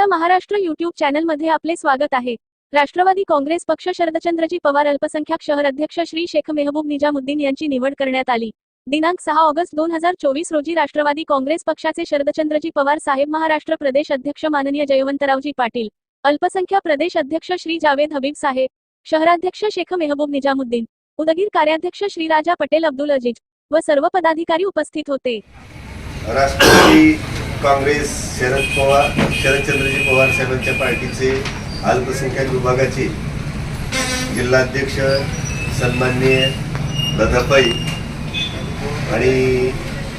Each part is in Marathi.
आपला महाराष्ट्र युट्यूब चॅनलमध्ये आपले स्वागत आहे. राष्ट्रवादी काँग्रेस पक्ष शरदचंद्रजी पवार अल्पसंख्याक शहर अध्यक्ष श्री शेख मेहबूब निजामुद्दीन यांची निवड करण्यात आली. दिनांक सहा ऑगस्ट दोन हजार चोवीस रोजी राष्ट्रवादी काँग्रेस पक्षाचे शरदचंद्रजी पवार साहेब महाराष्ट्र प्रदेश अध्यक्ष माननीय जयवंतरावजी पाटील अल्पसंख्याक प्रदेश अध्यक्ष श्री जावेद हबीब साहेब शहराध्यक्ष शेख मेहबूब निजामुद्दीन उदगीर कार्याध्यक्ष श्री राजा पटेल अब्दुल अजीज व सर्व पदाधिकारी उपस्थित होते. काँग्रेस शरद पवार शरदचंद्रजी पवार साहेबांच्या पार्टीचे अल्पसंख्याक विभागाचे जिल्हाध्यक्ष सन्माननीय दादाबाई आणि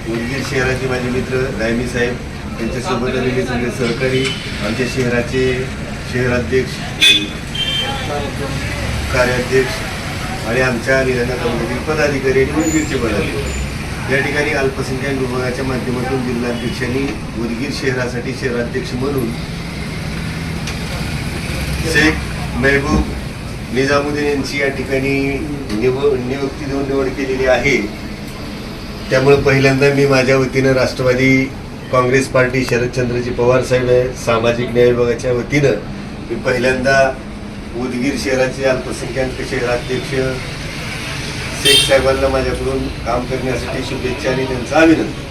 उदगीर शहराचे माझे मित्र रायमी साहेब त्यांच्यासोबत आलेले सगळे सहकारी आमच्या शहराचे शहराध्यक्ष कार्याध्यक्ष आणि आमच्या निलंगा तालुक्यातील पदाधिकारी आणि उदगीरचे पदाधिकारी. या ठिकाणी अल्पसंख्याक विभागाच्या माध्यमातून जिल्हाध्यक्षांनी उदगीर शहरासाठी शहराध्यक्ष म्हणून शेख मेहबूब निजामुद्दीन यांची या ठिकाणी निव नियुक्ती देऊन निवड केलेली आहे. त्यामुळे पहिल्यांदा मी माझ्या वतीनं राष्ट्रवादी काँग्रेस पार्टी शरदचंद्रजी पवार साहेब आहे सामाजिक न्याय विभागाच्या वतीनं मी पहिल्यांदा उदगीर शहराचे अल्पसंख्याक शहराध्यक्ष शेख साहेबांना माझ्याकडून काम करण्यासाठी शुभेच्छा आणि त्यांचा अभिनंदन.